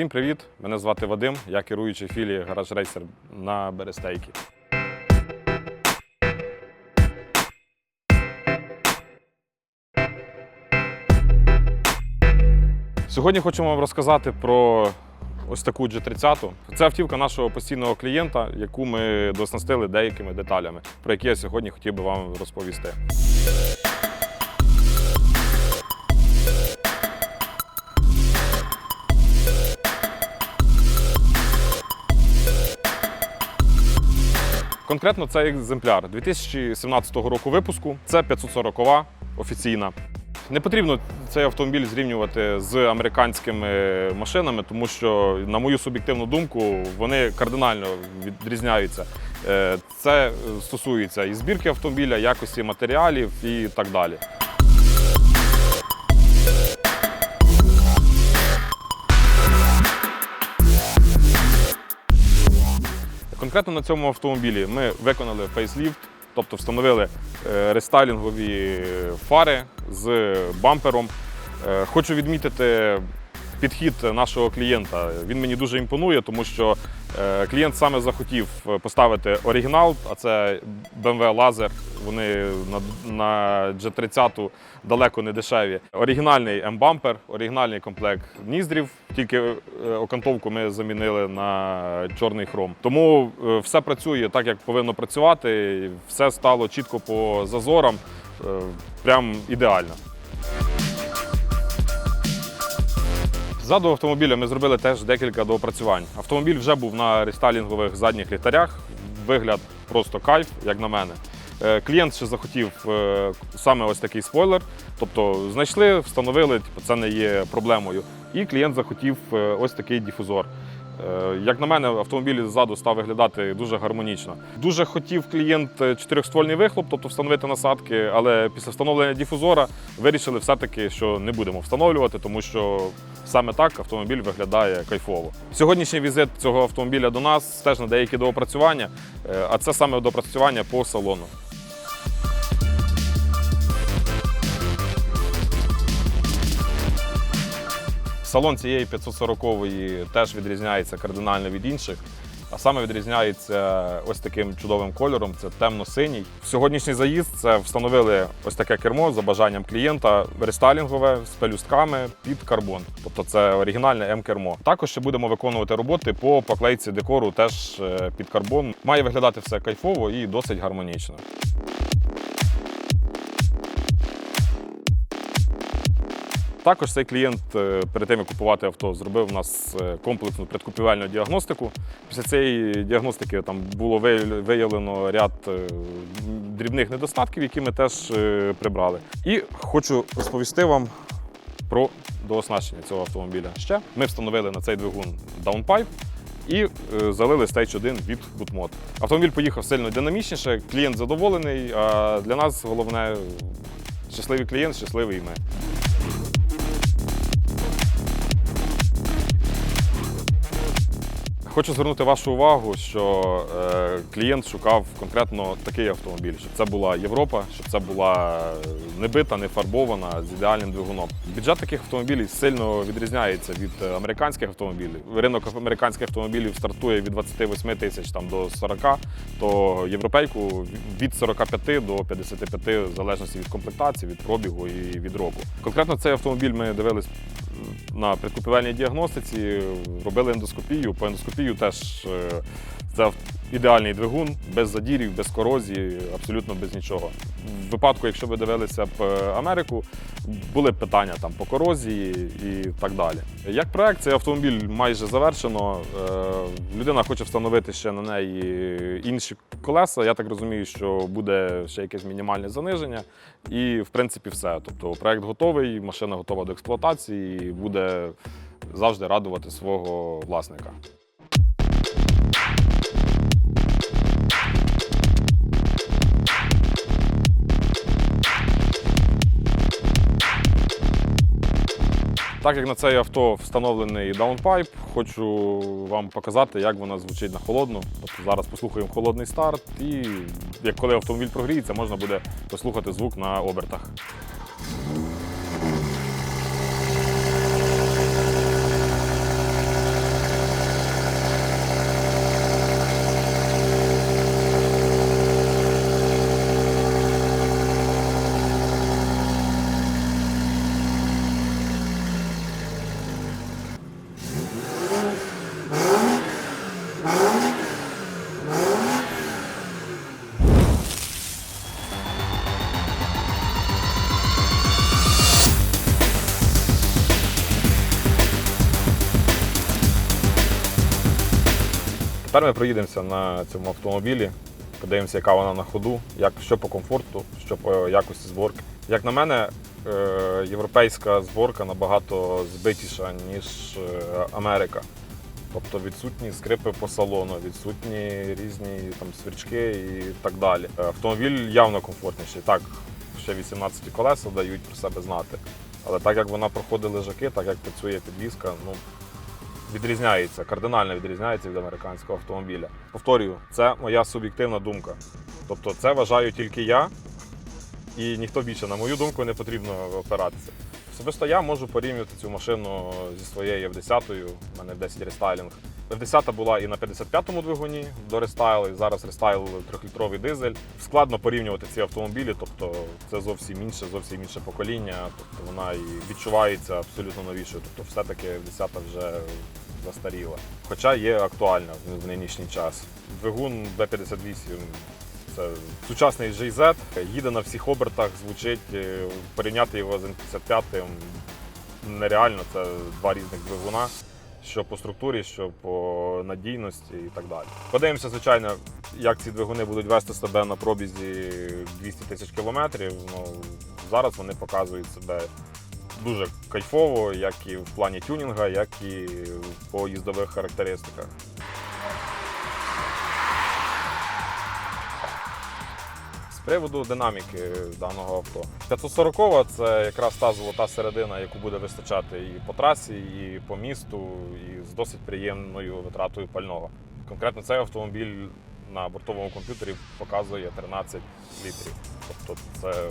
Всім привіт! Мене звати Вадим, я керуючий філії Гараж Рейсер на Берестейки. Сьогодні хочемо вам розказати про ось таку G30. Це автівка нашого постійного клієнта, яку ми дооснастили деякими деталями, про які я сьогодні хотів би вам розповісти. Конкретно цей екземпляр 2017 року випуску. Це 540 офіційна. Не потрібно цей автомобіль зрівнювати з американськими машинами, тому що, на мою суб'єктивну думку, вони кардинально відрізняються. Е, Це стосується і збірки автомобіля, якості матеріалів і так далі. Конкретно на цьому автомобілі ми виконали фейсліфт, тобто встановили е, рестайлінгові фари з бампером. Е, Хочу відмітити підхід нашого клієнта. Він мені дуже імпонує, тому що е, клієнт саме захотів поставити оригінал, а це BMW Laser. Вони на, на G30 далеко не дешеві. Оригінальний М-бампер, оригінальний комплект ніздрів. Тільки е, окантовку ми замінили на чорний хром. Тому е, все працює так, як повинно працювати. Все стало чітко по зазорам. е, Прям ідеально. Ззаду автомобіля ми зробили теж декілька доопрацювань. Автомобіль вже був на рестайлінгових задніх ліхтарях. Вигляд просто кайф, як на мене. Е, Клієнт ще захотів е, саме ось такий спойлер. Тобто знайшли, встановили, типу, це не є проблемою. І клієнт захотів е, ось такий дифузор. Е, Як на мене, автомобіль ззаду став виглядати дуже гармонічно. Дуже хотів клієнт чотирьохствольний вихлоп, тобто встановити насадки, але після встановлення дифузора вирішили все-таки, що не будемо встановлювати, тому що саме так автомобіль виглядає кайфово. Сьогоднішній візит цього автомобіля до нас теж на деякі доопрацювання, е, а це саме доопрацювання по салону. Салон цієї 540-ї теж відрізняється кардинально від інших. А саме відрізняється ось таким чудовим кольором це темно-синій. Сьогоднішній заїзд це встановили ось таке кермо за бажанням клієнта, рестайлінгове з пелюстками під карбон. Тобто це оригінальне М-кермо. Також ще будемо виконувати роботи по поклейці декору теж е, під карбон. Має виглядати все кайфово і досить гармонічно. Також цей клієнт е, перед тим, як купувати авто, зробив у нас е, комплексну предкупівельну діагностику. Після цієї діагностики там було виявлено- ряд е, дрібних недостатків, які ми теж прибрали. І хочу розповісти вам про дооснащення цього автомобіля. Ще ми встановили на цей двигун даунпайп. І залили Stage 1 від Goodmod. Автомобіль поїхав сильно динамічніше, клієнт задоволений. А для нас головне щасливий клієнт, щасливий і ми. Хочу звернути вашу увагу, що е, клієнт шукав конкретно такий автомобіль, щоб це була Європа, щоб це була не бита, не фарбована з ідеальним двигуном. Бюджет таких автомобілів сильно відрізняється від е, американських автомобілів. Ринок американських автомобілів стартує від 28 тисяч там до 40, то європейку від 45 до 55, в залежності від комплектації, від пробігу і від року. Конкретно цей автомобіль ми дивились на предкупівельній діагностиці, робили ендоскопію. По ендоскопію теж це ідеальний двигун, без задірів, без корозії, абсолютно без нічого. В випадку, якщо ви дивилися б е, Америку, були б питання там по корозії і так далі. Як проект, цей автомобіль майже завершено. Е, Людина хоче встановити ще на неї інші колеса. Я так розумію, що буде ще якесь мінімальне заниження. І в принципі все. Тобто проект готовий, машина готова до експлуатації і буде завжди радувати свого власника. Так як на цей авто встановлений даунпайп, хочу вам показати, як вона звучить на холодну. Тобто зараз послухаємо холодний старт, і як коли автомобіль прогріється, можна буде послухати звук на обертах. Тепер ми проїдемося на цьому автомобілі, подивимося, яка вона на ходу, як, що по комфорту, що по якості зборки. Як на мене, е, європейська зборка набагато збитіша, ніж е, Америка. Тобто відсутні скрипи по салону, відсутні різні там свірчки і так далі. Е, Автомобіль явно комфортніший. Так, ще 18 колеса дають про себе знати. Але так як вона проходить лежаки, так як працює підвізка, ну відрізняється, кардинально відрізняється від американського автомобіля. Повторюю, це моя суб'єктивна думка. Тобто це вважаю тільки я, і ніхто більше, на мою думку, не потрібно опиратися. Особисто я можу порівнювати цю машину зі своєю F10, у мене 10 рестайлінг. F10 була і на 55-му двигуні до рестайл, і зараз рестайл 3-літровий дизель. Складно порівнювати ці автомобілі, тобто це зовсім інше, зовсім інше покоління, тобто вона і відчувається абсолютно новішою. Тобто все-таки F10 вже застаріла. Хоча є актуальна в- нинішній час. Двигун B58 це сучасний GZ, їде на всіх обертах, звучить. е, Порівняти його з N55 нереально, це два різних двигуна. Що по структурі, що по надійності і так далі. Подивимося, звичайно, як ці двигуни будуть вести себе на пробізі 200 тисяч кілометрів. Ну, зараз вони показують себе дуже кайфово, як і в плані тюнінга, як і по їздових характеристиках. Приводу динаміки даного авто. 540 це якраз та золота середина, яку буде вистачати і по трасі, і по місту, і з досить приємною витратою пального. Конкретно цей автомобіль на бортовому комп'ютері показує 13 літрів. Тобто це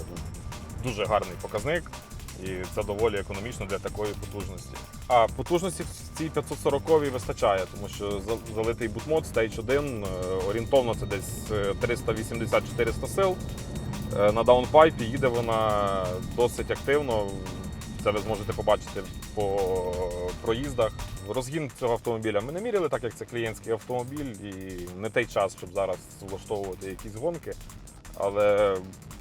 дуже гарний показник. І це доволі економічно для такої потужності. А потужності в цій 540 вистачає, тому що за- залитий бутмод Stage 1 е, орієнтовно це десь е, 380-400 сил. Е, На даунпайпі їде вона досить активно. Це ви зможете побачити по проїздах. Розгін цього автомобіля ми не міряли, так як це клієнтський автомобіль, і не той час, щоб зараз влаштовувати якісь гонки. Але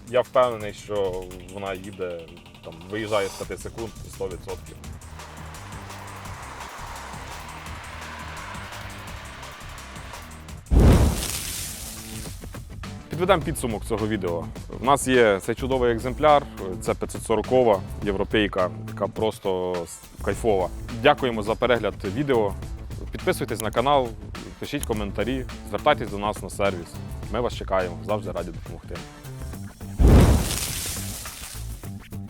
я впевнений, що вона їде, там, виїжджає з 5 секунд 100%. Підведемо підсумок цього відео. У нас є цей чудовий екземпляр, це 540 європейка, яка просто кайфова. Дякуємо за перегляд відео. Підписуйтесь на канал, пишіть коментарі, звертайтесь до нас на сервіс. Ми вас чекаємо, завжди раді допомогти.